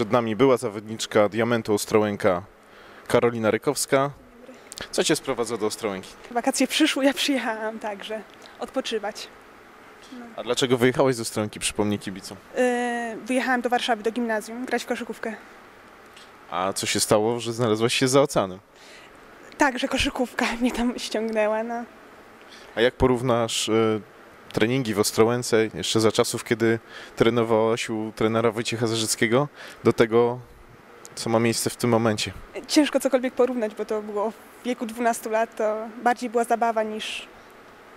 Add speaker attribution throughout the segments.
Speaker 1: Przed nami była zawodniczka Diamentu Ostrołęka Karolina Rykowska. Co Cię sprowadza do Ostrołęki?
Speaker 2: Wakacje przyszły, ja przyjechałam także odpoczywać.
Speaker 1: A dlaczego wyjechałeś z Ostrołęki, przypomnij kibicom?
Speaker 2: Yy, wyjechałam do Warszawy, do gimnazjum, grać w koszykówkę.
Speaker 1: A co się stało, że znalazłaś się za oceanem?
Speaker 2: Także koszykówka mnie tam ściągnęła. No.
Speaker 1: A jak porównasz e, treningi w Ostrołęce jeszcze za czasów, kiedy trenowałaś u trenera Wojciecha Zarzyckiego do tego, co ma miejsce w tym momencie?
Speaker 2: Ciężko cokolwiek porównać, bo to było w wieku 12 lat, to bardziej była zabawa niż,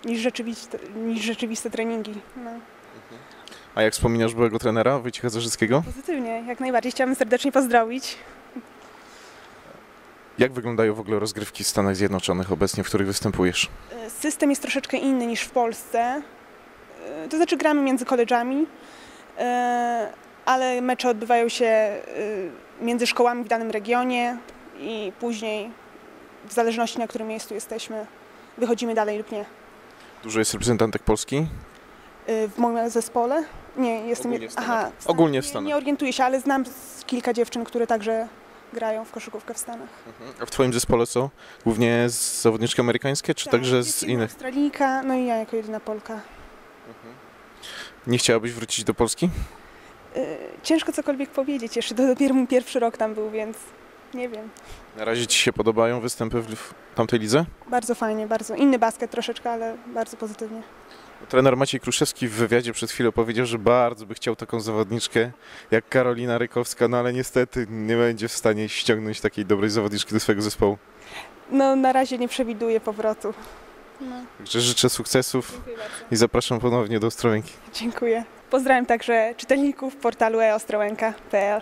Speaker 2: niż, rzeczywiste, niż rzeczywiste treningi. No.
Speaker 1: A jak wspominasz byłego trenera Wojciecha Zarzyckiego?
Speaker 2: Pozytywnie, jak najbardziej. Chciałabym serdecznie pozdrowić.
Speaker 1: Jak wyglądają w ogóle rozgrywki w Stanach Zjednoczonych obecnie, w których występujesz?
Speaker 2: System jest troszeczkę inny niż w Polsce. Yy, To znaczy gramy między koleżami, yy, ale mecze odbywają się yy, między szkołami w danym regionie i później, w zależności na którym miejscu jesteśmy, wychodzimy dalej lub nie.
Speaker 1: Dużo jest reprezentantek Polski?
Speaker 2: W moim zespole? Nie, jestem.
Speaker 1: Ogólnie w Stanach.
Speaker 2: Aha, w Stanach.
Speaker 1: Ogólnie w
Speaker 2: Nie-
Speaker 1: Stanach.
Speaker 2: Nie orientuję się, ale znam kilka dziewczyn, które także grają w koszykówkę w Stanach.
Speaker 1: A w Twoim zespole co? Głównie z zawodniczki amerykańskie, czy
Speaker 2: Tak,
Speaker 1: także z innych?
Speaker 2: Australijka, no i ja jako jedyna Polka.
Speaker 1: Nie chciałabyś wrócić do Polski?
Speaker 2: Yy, Ciężko cokolwiek powiedzieć, jeszcze to dopiero mój pierwszy rok tam był, więc nie wiem.
Speaker 1: Na razie Ci się podobają występy w w tamtej lidze?
Speaker 2: Bardzo fajnie, bardzo. Inny basket troszeczkę, ale bardzo pozytywnie.
Speaker 1: Trener Maciej Kruszewski w wywiadzie przed chwilą powiedział, że bardzo by chciał taką zawodniczkę jak Karolina Rykowska, no ale niestety nie będzie w stanie ściągnąć takiej dobrej zawodniczki do swojego zespołu.
Speaker 2: No na razie nie przewiduję powrotu. No,
Speaker 1: Także życzę sukcesów i zapraszam ponownie do Ostrołęki.
Speaker 2: Dziękuję. Pozdrawiam także czytelników portalu eostrołęka.pl.